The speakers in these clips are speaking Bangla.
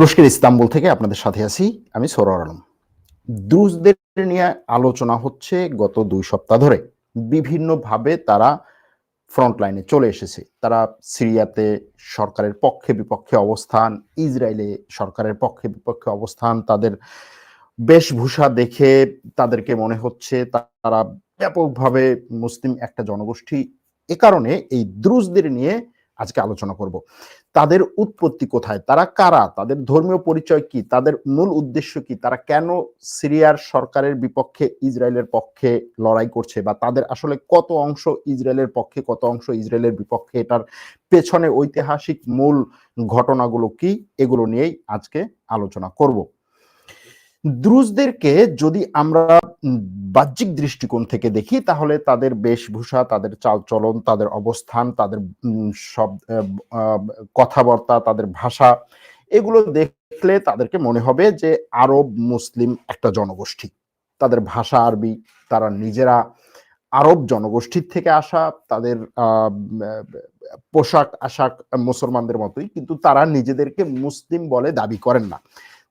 তুরস্কের ইস্তাম্বুল থেকে আপনাদের সাথে আছি আমি সরোয়ার আলম। দ্রুজদের নিয়ে আলোচনা হচ্ছে গত দুই সপ্তাহ ধরে। বিভিন্নভাবে তারা ফ্রন্ট লাইনে চলে এসেছে। তারা সিরিয়াতে সরকারের পক্ষে বিপক্ষে অবস্থান, ইসরায়েলে সরকারের পক্ষে বিপক্ষে অবস্থান, তাদের বেশভূষা দেখে তাদেরকে মনে হচ্ছে তারা ব্যাপকভাবে মুসলিম একটা জনগোষ্ঠী। এ কারণে এই দ্রুজদের নিয়ে আজকে আলোচনা করব। তাদের উৎপত্তি কোথায়? তারা কারা? তাদের ধর্মীয় পরিচয় কি? তাদের মূল উদ্দেশ্য কি? তারা কেন সিরিয়ার সরকারের বিপক্ষে ইসরায়েলের পক্ষে লড়াই করছে? বা তাদের আসলে কত অংশ ইসরায়েলের পক্ষে, কত অংশ ইসরায়েলের বিপক্ষে? এটার পেছনে ঐতিহাসিক মূল ঘটনাগুলো কি? এগুলো নিয়েই আজকে আলোচনা করব। দ্রুজদেরকে যদি আমরা বাহ্যিক দৃষ্টিকোণ থেকে দেখি, তাহলে তাদের বেশভূষা, তাদের চালচলন, তাদের অবস্থান, তাদের সব কথাবার্তা, তাদের ভাষা, এগুলো দেখলে তাদেরকে মনে হবে যে আরব মুসলিম একটা জনগোষ্ঠী। তাদের ভাষা আরবি, তারা নিজেরা আরব জনগোষ্ঠীর থেকে আসা, তাদের পোশাক আশাক মুসলমানদের মতোই, কিন্তু তারা নিজেদেরকে মুসলিম বলে দাবি করেন না।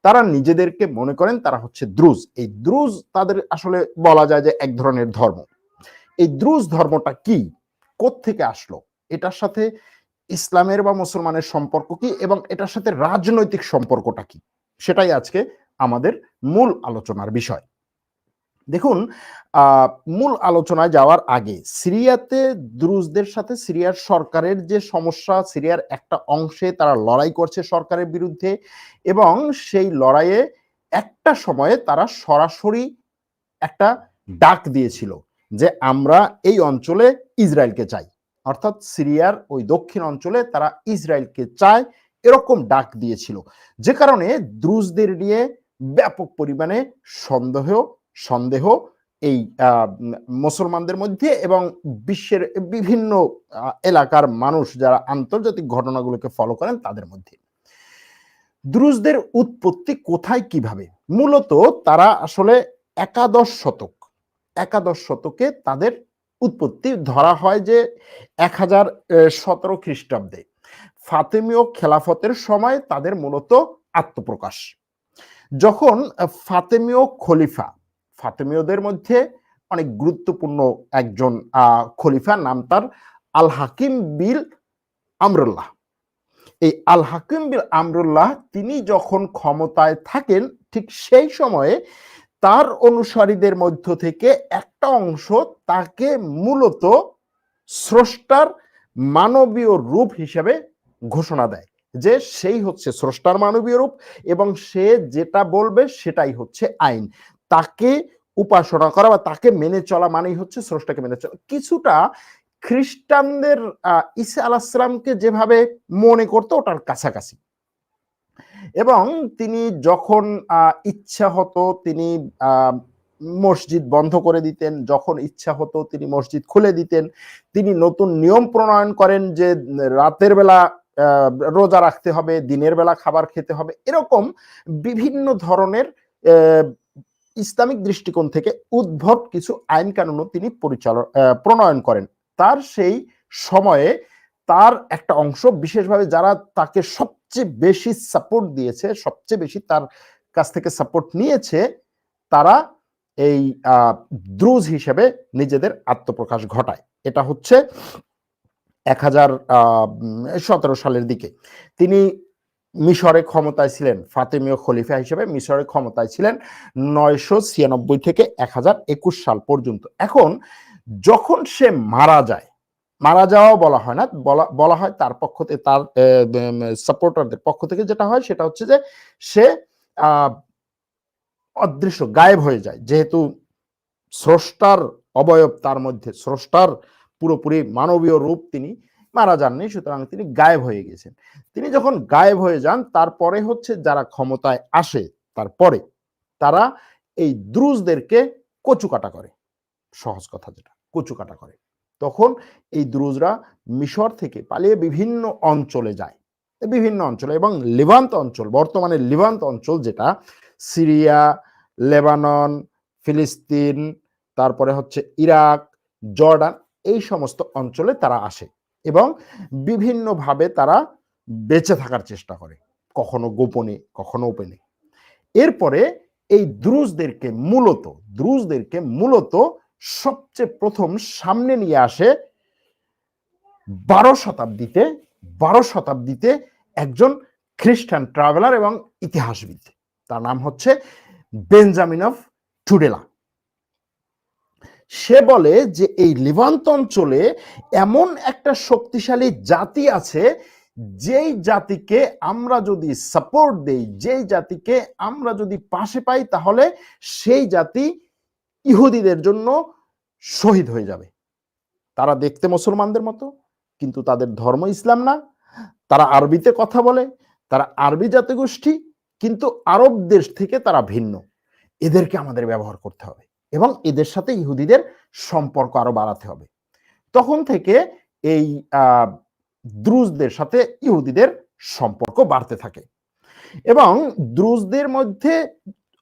তারা নিজেদেরকে মনে করেন তারা হচ্ছে দ্রুজ। এই দ্রুজ তাদের আসলে বলা যায় যে এক ধরনের ধর্ম। এই দ্রুজ ধর্মটা কি? থেকে আসলো? এটার সাথে ইসলামের বা মুসলমানের সম্পর্ক কি? এবং এটার সাথে রাজনৈতিক সম্পর্কটা কি? সেটাই আজকে আমাদের মূল আলোচনার বিষয়। দেখুন মূল আলোচনায় যাওয়ার আগে সিরিয়াতে দ্রুজদের সাথে সিরিয়ার সরকারের যে সমস্যা, সিরিয়ার একটা অংশে তারা লড়াই করছে সরকারের বিরুদ্ধে এবং সেই লড়াইয়ে একটা সময়ে তারা সরাসরি একটা ডাক দিয়েছিল যে, আমরা এই অঞ্চলে ইসরায়েলকে চাই। অর্থাৎ সিরিয়ার ওই দক্ষিণ অঞ্চলে তারা ইসরায়েলকে চায় এরকম ডাক দিয়েছিল। যে কারণে দ্রুজদের নিয়ে ব্যাপক পরিমাণে সন্দেহ সন্দেহ এই মুসলমানদের মধ্যে এবং বিশ্বের বিভিন্ন এলাকার মানুষ যারা আন্তর্জাতিক ঘটনাগুলোকে ফলো করেন তাদের মধ্যে। দ্রুজদের উৎপত্তি কোথায়, কীভাবে? মূলত তারা আসলে একাদশ শতক, একাদশ শতকে তাদের উৎপত্তি ধরা হয় যে এক হাজার সতেরো খ্রিস্টাব্দে। ফাতেমীয় খেলাফতের সময় তাদের মূলত আত্মপ্রকাশ। যখন ফাতেমীয় খলিফা ফাতেমীয়দের মধ্যে অনেক গুরুত্বপূর্ণ একজন খলিফা, নাম তার আল হাকিম বিল আমরুল্লাহ। এই আল হাকিম বিল আমরুল্লাহ তিনি যখন ক্ষমতায় থাকেন, ঠিক সেই সময়ে তার অনুসারীদের মধ্য থেকে একটা অংশ তাকে মূলত স্রষ্টার মানবীয় রূপ হিসেবে ঘোষণা দেয় যে সেই হচ্ছে স্রষ্টার মানবীয় রূপ এবং সে যেটা বলবে সেটাই হচ্ছে আইন। তাকে উপাসনা করা বা তাকে মেনে চলা মানেই হচ্ছে স্রষ্টাকে মেনে চলা। কিছুটা খ্রিস্টানদের ইসা আলাহামকে যেভাবে মনে করতো ওটার কাছাকাছি। এবং তিনি যখন ইচ্ছা হতো তিনি মসজিদ বন্ধ করে দিতেন, যখন ইচ্ছা হতো তিনি মসজিদ খুলে দিতেন, তিনি নতুন নিয়ম প্রণয়ন করেন যে রাতের বেলা রোজা রাখতে হবে, দিনের বেলা খাবার খেতে হবে, এরকম বিভিন্ন ধরনের ইসলামিক দৃষ্টিকোণ থেকে উদ্ভব কিছু আইন কানুনও তিনি পরিচালনা প্রণয়ন করেন। তার সেই সময়ে তার একটা অংশ, বিশেষভাবে যারা তাকে সবচেয়ে বেশি সাপোর্ট দিয়েছে, সবচেয়ে বেশি তার কাছ থেকে সাপোর্ট নিয়েছে, তারা এই দ্রুজ হিসেবে নিজেদের আত্মপ্রকাশ ঘটায়। এটা হচ্ছে এক হাজার সতেরো সালের দিকে। তিনি মিশরে ক্ষমতায় ছিলেন ফাতেমীয় খলিফা হিসেবে মিশরে ক্ষমতায় ছিলেন নয়শো ছিয়ানব্বই থেকে এক হাজার একুশ সাল পর্যন্ত। এখন যখন সে মারা যায়, মারা যাওয়াও বলা হয় না, বলা বলা হয় তার পক্ষ থেকে, তার সাপোর্টারদের পক্ষ থেকে যেটা হয় সেটা হচ্ছে যে সে অদৃশ্য, গায়েব হয়ে যায়। যেহেতু স্রষ্টার অবয়ব তার মধ্যে, স্রষ্টার পুরোপুরি মানবীয় রূপ তিনি মারা যাননি, সুতরাং তিনি গায়েব হয়ে গেছেন। তিনি যখন গায়েব হয়ে যান, তারপরে হচ্ছে যারা ক্ষমতায় আসে, তারপরে তারা এই দ্রুজদেরকে কচু কাটা করে। সহজ কথা যেটা কচু কাটা করে। তখন এই দ্রুজরা মিশর থেকে পালিয়ে বিভিন্ন অঞ্চলে যায়। বিভিন্ন অঞ্চলে এবং লিভান্ত অঞ্চল, বর্তমানে লিভান্ত অঞ্চল যেটা, সিরিয়া, লেবানন, ফিলিস্তিন, তারপরে হচ্ছে ইরাক, জর্ডান, এই সমস্ত অঞ্চলে তারা আসে। এবং বিভিন্নভাবে তারা বেঁচে থাকার চেষ্টা করে, কখনো গোপনে, কখনো ওপেনে এরপরে এই দ্রুজদেরকে মূলত দ্রুজদেরকে মূলত সবচেয়ে প্রথম সামনে নিয়ে আসে বারো শতাব্দীতে বারো শতাব্দীতে একজন খ্রিস্টান ট্রাভেলার এবং ইতিহাসবিদ। তার নাম হচ্ছে বেঞ্জামিন অফ টুডেলা। সে বলে যে এই লিভান্ত অঞ্চলে এমন একটা শক্তিশালী জাতি আছে, যেই জাতিকে আমরা যদি সাপোর্ট দেই, যেই জাতিকে আমরা যদি পাশে পাই, তাহলে সেই জাতি ইহুদিদের জন্য শহীদ হয়ে যাবে। তারা দেখতে মুসলমানদের মতো, কিন্তু তাদের ধর্ম ইসলাম না। তারা আরবিতে কথা বলে, তারা আরবি জাতিগোষ্ঠী, কিন্তু আরব দেশ থেকে তারা ভিন্ন। এদেরকে আমাদের ব্যবহার করতে হবে। এবং এদের সাথে ইহুদিদের সম্পর্ক আরও বাড়াতে হবে। তখন থেকে এই দ্রুজদের সাথে ইহুদিদের সম্পর্ক বাড়তে থাকে। এবং দ্রুজদের মধ্যে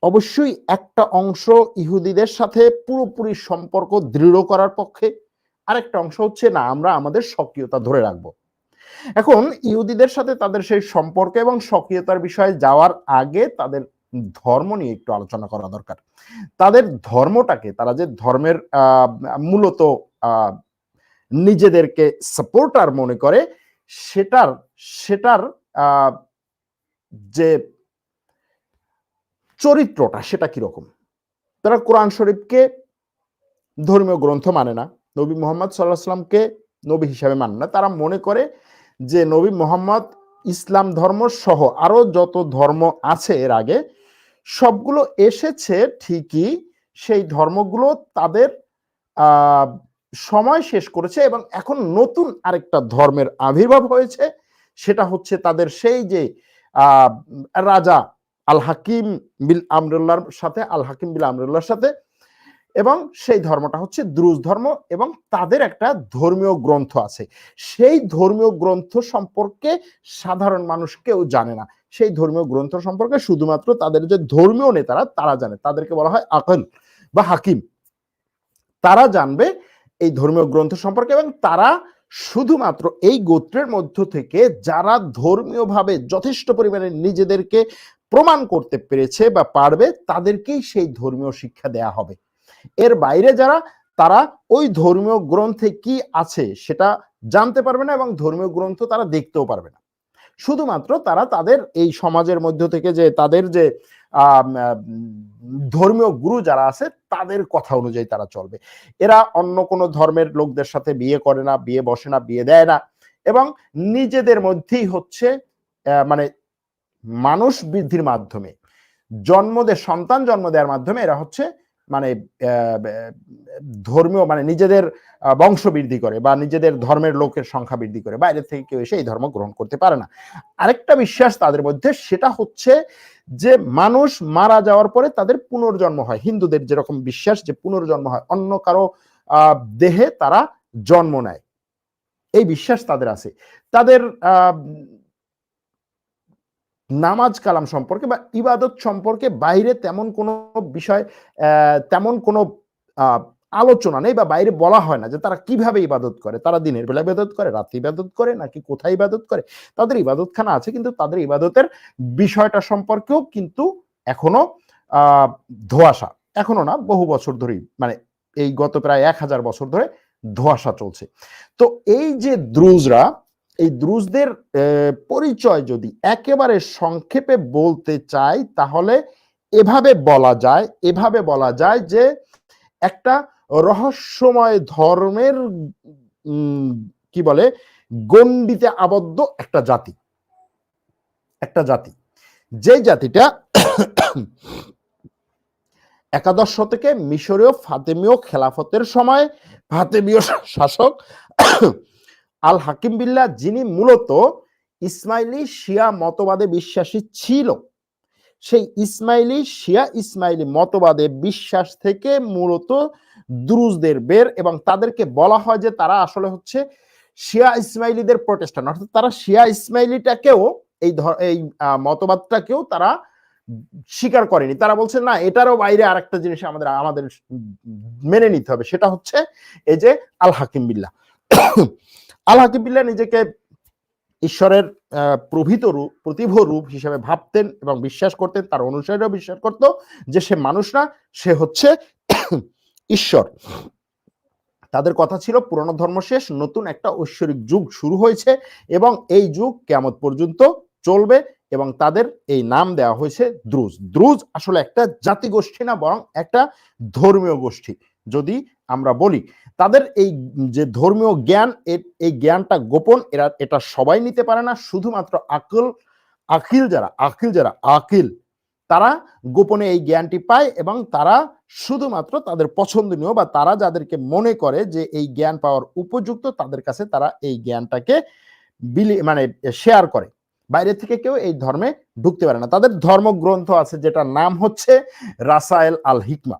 অবশ্যই একটা অংশ ইহুদিদের সাথে পুরোপুরি সম্পর্ক দৃঢ় করার পক্ষে, আরেকটা অংশ হচ্ছে, না, আমরা আমাদের সক্রিয়তা ধরে রাখব। এখন ইহুদিদের সাথে তাদের সেই সম্পর্ক এবং সক্রিয়তার বিষয়ে যাওয়ার আগে তাদের ধর্ম নিয়ে একটু আলোচনা করা দরকার। তাদের ধর্মটাকে, তারা যে ধর্মের মূলত নিজেদেরকে সাপোর্টার মনে করে, সেটার সেটার যে চরিত্রটা সেটা কীরকম? তারা কোরআন শরীফকে ধর্মীয় গ্রন্থ মানে না। নবী মোহাম্মদ সাল্লাহ সাল্লামকে নবী হিসাবে মানে না। তারা মনে করে যে নবী মোহাম্মদ ইসলাম ধর্ম সহ আরও যত ধর্ম আছে এর আগে সবগুলো এসেছে ঠিকই, সেই ধর্মগুলো তাদের সময় শেষ করেছে এবং এখন নতুন আরেকটা ধর্মের আবির্ভাব হয়েছে, সেটা হচ্ছে তাদের সেই যে রাজা আল হাকিম বিল আমরুল্লাহর সাথে আল হাকিম বিল আমরুল্লাহর সাথে এবং সেই ধর্মটা হচ্ছে দ্রুজ ধর্ম এবং তাদের একটা ধর্মীয় গ্রন্থ আছে। সেই ধর্মীয় গ্রন্থ সম্পর্কে সাধারণ মানুষ কেউ জানে না। সেই ধর্মীয় গ্রন্থ সম্পর্কে শুধুমাত্র তাদের যে ধর্মীয় নেতারা, তারা জানে। তাদেরকে বলা হয় আকল বা হাকিম। তারা জানবে এই ধর্মীয় গ্রন্থ সম্পর্কে এবং তারা শুধুমাত্র এই গোত্রের মধ্য থেকে যারা ধর্মীয়ভাবে যথেষ্ট পরিমাণে নিজেদেরকে প্রমাণ করতে পেরেছে বা পারবে, তাদেরকেই সেই ধর্মীয় শিক্ষা দেয়া হবে। এর বাইরে যারা, তারা ওই ধর্মীয় গ্রন্থে কি আছে সেটা জানতে পারবে না এবং ধর্মীয় গ্রন্থ তারা দেখতেও পারবে না। শুধুমাত্র তারা তাদের এই সমাজের মধ্য থেকে যে তাদের যে ধর্মীয় গুরু যারা আছে, তাদের কথা অনুযায়ী তারা চলবে। এরা অন্য কোনো ধর্মের লোকদের সাথে বিয়ে করে না, বিয়ে বসে না, বিয়ে দেয় না এবং নিজেদের মধ্যেই হচ্ছে মানে মানুষ বৃদ্ধির মাধ্যমে, জন্ম দে, সন্তান জন্ম দেওয়ার মাধ্যমে এরা হচ্ছে মানে ধর্মীয় মানে নিজেদের বংশ বৃদ্ধি করে বা নিজেদের ধর্মের লোকের সংখ্যা বৃদ্ধি করে, বাইরে থেকে কেউ এসে এই ধর্ম গ্রহণ করতে পারে না। আরেকটা বিশ্বাস তাদের মধ্যে, সেটা হচ্ছে যে মানুষ মারা যাওয়ার পরে তাদের পুনর্জন্ম হয়। হিন্দুদের যেরকম বিশ্বাস যে পুনর্জন্ম হয়, অন্য কারও দেহে তারা জন্ম নেয়। এই বিশ্বাস তাদের আছে। তাদের নামাজ কালাম সম্পর্কে বা ইবাদত সম্পর্কে বাইরে তেমন কোনো বিষয় তেমন কোনো আলোচনা নেই বা বাইরে বলা হয় না যে তারা কীভাবে ইবাদত করে। তারা দিনের বেলা ইবাদত করে, রাতে ইবাদত করে, নাকি কোথায় ইবাদত করে। তাদের ইবাদতখানা আছে, কিন্তু তাদের ইবাদতের বিষয়টা সম্পর্কেও কিন্তু এখনও ধোয়াশা। এখনও না, বহু বছর ধরেই মানে এই গত প্রায় এক হাজার বছর ধরে ধোয়াশা চলছে। তো এই যে দ্রুজরা এই দ্রুজদের পরিচয় যদি একেবারে সংক্ষেপে বলতে চাই, তাহলে এভাবে বলা যায়, এভাবে বলা যায় যে একটা রহস্যময় ধর্মের কি বলে, গণ্ডিতে আবদ্ধ একটা জাতি। একটা জাতি। যে জাতিটা একাদশ শতকে মিশরীয় ফাতেমীয় খেলাফতের সময়, ফাতেমীয় শাসক আল হাকিম বিল্লা যিনি মূলত ইসমাইলি শিয়া মতবাদে বিশ্বাসী ছিল, সেই ইসমাইলি শিয়া ইসমাইলি মতবাদে বিশ্বাস থেকে মূলত দ্রুজদের বের এবং তাদেরকে বলা হয় যে তারা আসলে হচ্ছে শিয়া ইসমাইলিদের প্রটেস্টান অর্থাৎ তারা শিয়া ইসমাইলিটাকেও এই ধর, এই মতবাদটাকেও তারা স্বীকার করেনি। তারা বলছে, না, এটারও বাইরে আর একটা জিনিস আমাদের আমাদের মেনে নিতে হবে, সেটা হচ্ছে এই যে আল হাকিম বিল্লা আল নিজেকে ঈশ্বরের প্রভৃত রূপ, প্রতিভ রূপ হিসেবে ভাবতেন এবং বিশ্বাস করতেন, তার অনুসারীরাও বিশ্বাস করত যে সে মানুষ না, সে হচ্ছে ঈশ্বর। তাদের কথা ছিল, পুরনো ধর্ম শেষ, নতুন একটা ঐশ্বরিক যুগ শুরু হয়েছে এবং এই যুগ কেমন পর্যন্ত চলবে এবং তাদের এই নাম দেওয়া হয়েছে দ্রুজ। দ্রুজ আসলে একটা জাতিগোষ্ঠী না, বরং একটা ধর্মীয় গোষ্ঠী। যদি আমরা বলি, তাদের এই যে ধর্মীয় জ্ঞান এই জ্ঞানটা গোপন, এরা, এটা সবাই নিতে পারে না। শুধুমাত্র আকল, আকিল যারা আকিল যারা, আকিল, তারা গোপনে এই জ্ঞানটি পায় এবং তারা শুধুমাত্র তাদের পছন্দনীয় বা তারা যাদেরকে মনে করে যে এই জ্ঞান পাওয়ার উপযুক্ত, তাদের কাছে তারা এই জ্ঞানটাকে বিলি মানে শেয়ার করে। বাইরে থেকে কেউ এই ধর্মে ঢুকতে পারে না। তাদের ধর্মগ্রন্থ আছে যেটার নাম হচ্ছে রাসায়েল আল হিকমা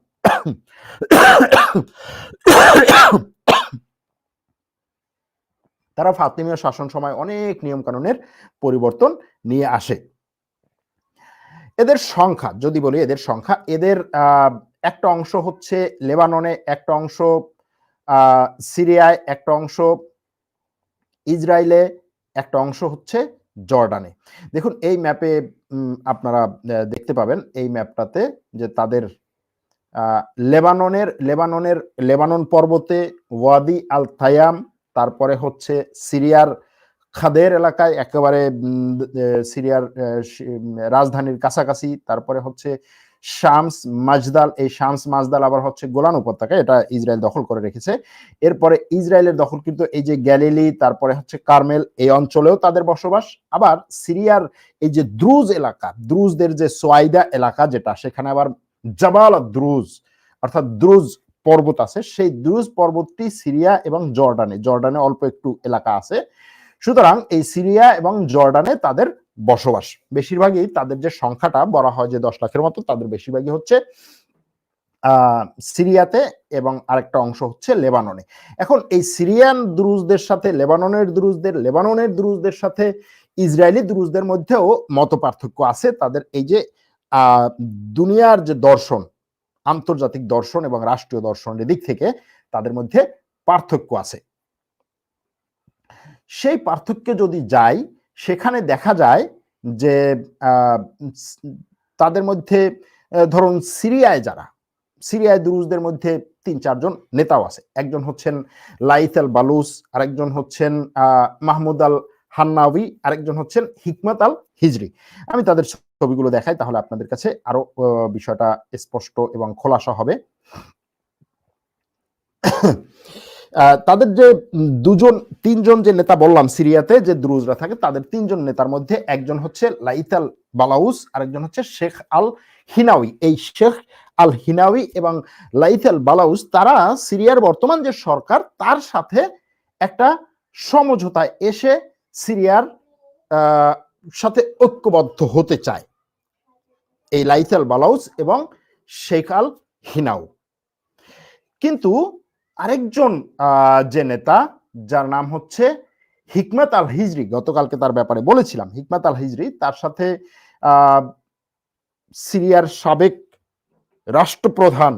তারা ফাতিমীয় শাসন সময় অনেক নিয়ম কানুনের পরিবর্তন নিয়ে আসে। এদের সংখ্যা, যদি বলি এদের সংখ্যা, এদের একটা অংশ হচ্ছে লেবাননে, একটা অংশ সিরিয়ায়, একটা অংশ ইসরায়েলে একটা অংশ হচ্ছে জর্ডানে। দেখুন, এই ম্যাপে আপনারা দেখতে পাবেন এই ম্যাপটাতে যে তাদের লেবাননের লেবাননের, লেবানন পর্বতে ওয়াদি আল থায়াম তারপরে হচ্ছে সিরিয়ার খাদের এলাকায় একেবারে সিরিয়ার রাজধানীর কাছাকাছি, তারপরে হচ্ছে শামস মাজদাল, এই শামস মাজদাল আবার হচ্ছে গোলান উপত্যকা, এটা ইসরায়েল দখল করে রেখেছে। এরপরে ইসরায়েলের দখল কিন্তু এই যে গ্যালিলি, তারপরে হচ্ছে কার্মেল, এই অঞ্চলেও তাদের বসবাস। আবার সিরিয়ার এই যে দ্রুজ এলাকা, দ্রুজদের যে সোয়াইদা এলাকা, যেটা সেখানে আবার জাবাল দ্রুজ, অর্থাৎ দ্রুজ পর্বত আছে। সেই দ্রুজ পর্বতটি সিরিয়া এবং জর্ডানে জর্ডানে অল্প একটু এলাকা আছে। সুতরাং এই সিরিয়া এবং জর্ডানে তাদের বসবাস। বেশিরভাগই তাদের যে সংখ্যাটা বলা হয় যে দশ লাখের মতো, তাদের বেশিরভাগই হচ্ছে সিরিয়াতে এবং আরেকটা অংশ হচ্ছে লেবাননে। এখন এই সিরিয়ান দ্রুজদের সাথে, লেবাননের দ্রুজদের লেবাননের দ্রুজদের সাথে ইসরায়েলি দ্রুজদের মধ্যেও মত পার্থক্য আছে। তাদের এই যে দুনিয়ার যে দর্শন, আন্তর্জাতিক দর্শন এবং রাষ্ট্রীয় দর্শনের দিক থেকে তাদের মধ্যে পার্থক্য আছে। সেই পার্থক্যে যদি যাই, সেখানে দেখা যায় যে তাদের মধ্যে ধরুন সিরিয়ায় যারা, সিরিয়ায় দুরুজদের মধ্যে তিন চারজন নেতাও আছে। একজন হচ্ছেন লাইথ আল বালুস আরেকজন হচ্ছেন মাহমুদ আল হান্নাউি আরেকজন হচ্ছেন হিকমত আল হিজরি। আমি তাদের ছবিগুলো দেখাই, তাহলে আপনাদের কাছে আরও বিষয়টা স্পষ্ট এবং খোলাসা হবে। তাদের যে দুজন, তিনজন যে নেতা বললাম সিরিয়াতে যে দ্রুজরা থাকে, তাদের তিনজন নেতার মধ্যে একজন হচ্ছে লাইতাল বালাউস, আরেকজন হচ্ছে শেখ আল হিনাউই এই শেখ আল হিনাউই এবং লাইতাল বালাউস, তারা সিরিয়ার বর্তমান যে সরকার, তার সাথে একটা সমঝোতায় এসে সিরিয়ার সাথে ঐক্যবদ্ধ হতে চায়। এই লাইতাল বালাউস এবং শেখ আল হিনাউ। কিন্তু আরেকজন যে নেতা, যার নাম হচ্ছে হিকমত আল হিজরি, গতকালকে তার ব্যাপারে বলেছিলাম, হিকমত আল হিজরি, তার সাথে সিরিয়ার সাবেক রাষ্ট্রপ্রধান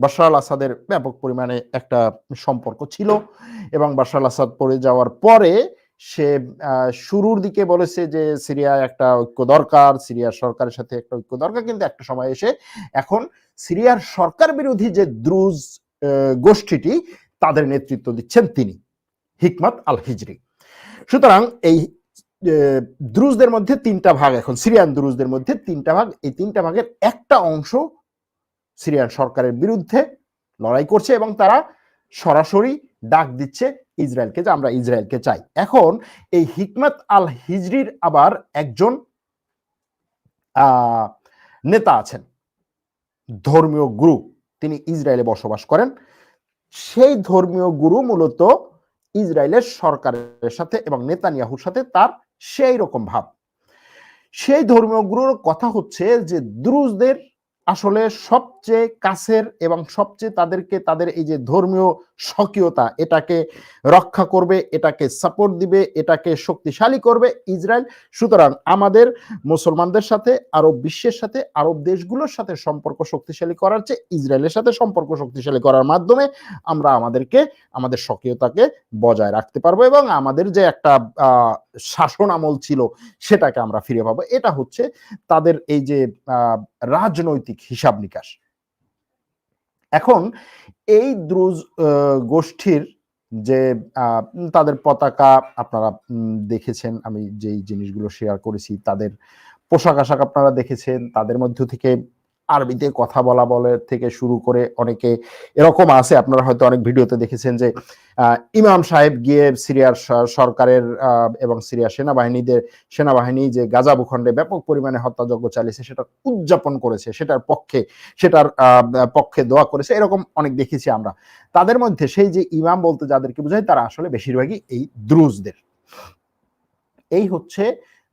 বাশার আল আসাদের ব্যাপক পরিমাণে একটা সম্পর্ক ছিল এবং বাশার আল আসাদ পড়ে যাওয়ার পরে সে শুরুর দিকে বলেছে যে সিরিয়া একটা ঐক্য দরকার, সিরিয়ার সরকারের সাথে একটা ঐক্য দরকার, কিন্তু একটা সময় এসে এখন সিরিয়ার সরকার বিরোধী যে দ্রুজ গোষ্ঠীটি তাদের নেতৃত্ব দিচ্ছেন তিনি, হিকমত আল হিজরি। সুতরাং এই দ্রুজদের মধ্যে তিনটা ভাগ এখন, সিরিয়ান দ্রুজদের মধ্যে তিনটা ভাগ, এই তিনটা ভাগের একটা অংশ সিরিয়ান সরকারের বিরুদ্ধে লড়াই করছে এবং তারা সরাসরি ডাক দিচ্ছে ইসরায়েলকে যে আমরা ইসরায়েলকে চাই। এখন এই হিকমত আল হিজরির আবার একজন নেতা আছেন, ধর্মীয় গুরু, তিনি ইসরায়েলে বসবাস করেন। সেই ধর্মীয় গুরু মূলত ইসরায়েলের সরকারের সাথে এবং নেতানিয়াহুর সাথে তার সেই রকম ভাব। সেই ধর্মীয় গুরুর কথা হচ্ছে যে দ্রুজদের আসলে সবচেয়ে কাছের এবং সবচেয়ে তাদেরকে তাদের এই যে ধর্মীয় স্বকীয়তা, এটাকে রক্ষা করবে, এটাকে সাপোর্ট দিবে, এটাকে শক্তিশালী করবে ইসরায়েল। সুতরাং আমাদের মুসলমানদের সাথে, আরব বিশ্বের সাথে, আরব দেশগুলোর সাথে সম্পর্ক শক্তিশালী করার চেয়ে ইসরায়েলের সাথে সম্পর্ক শক্তিশালী করার মাধ্যমে আমরা আমাদেরকে, আমাদের স্বকীয়তাকে বজায় রাখতে পারব এবং আমাদের যে একটা শাসন আমল ছিল সেটাকে আমরা ফিরে পাবো। এটা হচ্ছে তাদের এই যে রাজনৈতিক হিসাব নিকাশ। এখন এই দ্রুজ গোষ্ঠীর যে তাদের পতাকা, আপনারা দেখেছেন, আমি যেই জিনিসগুলো শেয়ার করেছি, তাদের পোশাক আশাক আপনারা দেখেছেন, তাদের মধ্য থেকে আরবিতে কথা বলা বলে থেকে শুরু করে অনেকে এরকম আছে। আপনারা হয়তো অনেক ভিডিওতে দেখেছেন যে আহ, ইমাম সাহেব গিয়ে সিরিয়ার সরকারের আহ, এবং সিরিয়া সেনাবাহিনীদের সেনাবাহিনী যে গাজা ভূখণ্ডে ব্যাপক পরিমাণে হত্যাযজ্ঞ চালিয়েছে সেটা উদযাপন করেছে সেটার পক্ষে সেটার আহ, পক্ষে দোয়া করেছে এরকম অনেক দেখেছি আমরা। তাদের মধ্যে সেই যে ইমাম বলতে যাদেরকে বোঝায় তারা আসলে বেশিরভাগই এই দ্রুজদের। এই হচ্ছে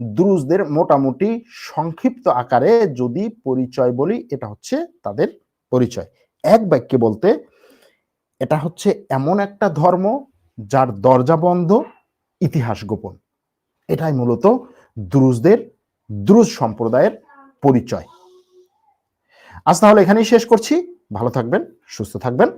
দ্রুজদের মোটামুটি সংক্ষিপ্ত আকারে যদি পরিচয় বলি, এটা হচ্ছে তাদের পরিচয়। এক বাক্যে বলতে, এটা হচ্ছে এমন একটা ধর্ম যার দরজা বন্ধ, ইতিহাস গোপন। এটাই মূলত দ্রুজদের, দ্রুজ সম্প্রদায়ের পরিচয়। আজ তাহলে এখানেই শেষ করছি। ভালো থাকবেন, সুস্থ থাকবেন।